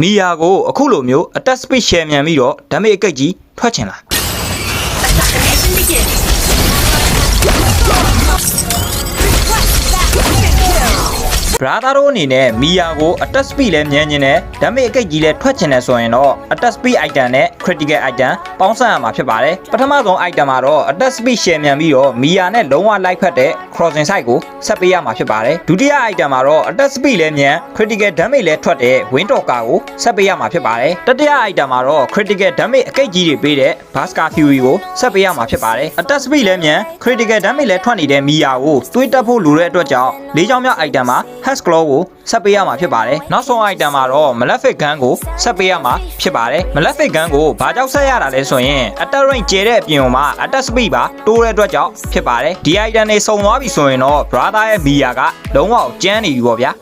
မီယာကိုအခုလိုမျိုး attack speed share မြန်ပြီးတော့ damage အကိတ်ကြီးထွက်ချင်လား ဘရာသာတို့အနေနဲ့မီယာကို attack speed လည်းမြန်နေတယ် damage အကိတ်ကြီးလည်းထွက်ချင်တယ်ဆိုရင်တော့ attack speed item နဲ့ critical item ပေါင်းစပ်ရမှာဖြစ်ပါတယ်ပထမဆုံး item မှာတော့ attack speed share မြန်ပြီးတော့မီယာနဲ့လုံးဝလိုက်ဖက်တဲ့ crossing side ကိုဆက်ပေးရမှာဖြစ်ပါတယ်ဒုတိယ item မှာတော့ attack speed လည်းမြန် critical damage လည်းထွက်တဲ့ wind talker ကိုဆက်ပေးရမှာဖြစ်ပါတယ်တတိယ item မှာတော့ critical damage အကိတ်ကြီးတွေပေးတဲ့ Basker Fury ကိုဆက်ပေးရမှာဖြစ်ပါတယ် attack speed လည်းမြန် critical damage လည်းထွက်နေတဲ့မီယာကိုတွေးတက်ဖို့လိုတဲ့အတွက်ကြောင့်လေးချောင်းမြောက် item မှာ Hex Claw ကိုဆက်ပေးရမှာဖြစ်ပါတယ်နောက်ဆုံး item မှာတော့ Malefic Gun ကိုဆက်ပေးရမှာဖြစ်ပါတယ် Malefic Gun ကိုဘာကြောင့်ဆက်ရတာလဲဆိုရင် attack range ကျဲတဲ့အပြင်မှာ attack speed ပါတိုးတဲ့အတွက်ကြောင့်ဖြစ်ပါတယ်ဒီ item တွေစုံသွားပြီဆိုရင်တော့ brother ရဲ့မီယာကလုံးဝကျန်းနေပြီပေါ့ဗျာ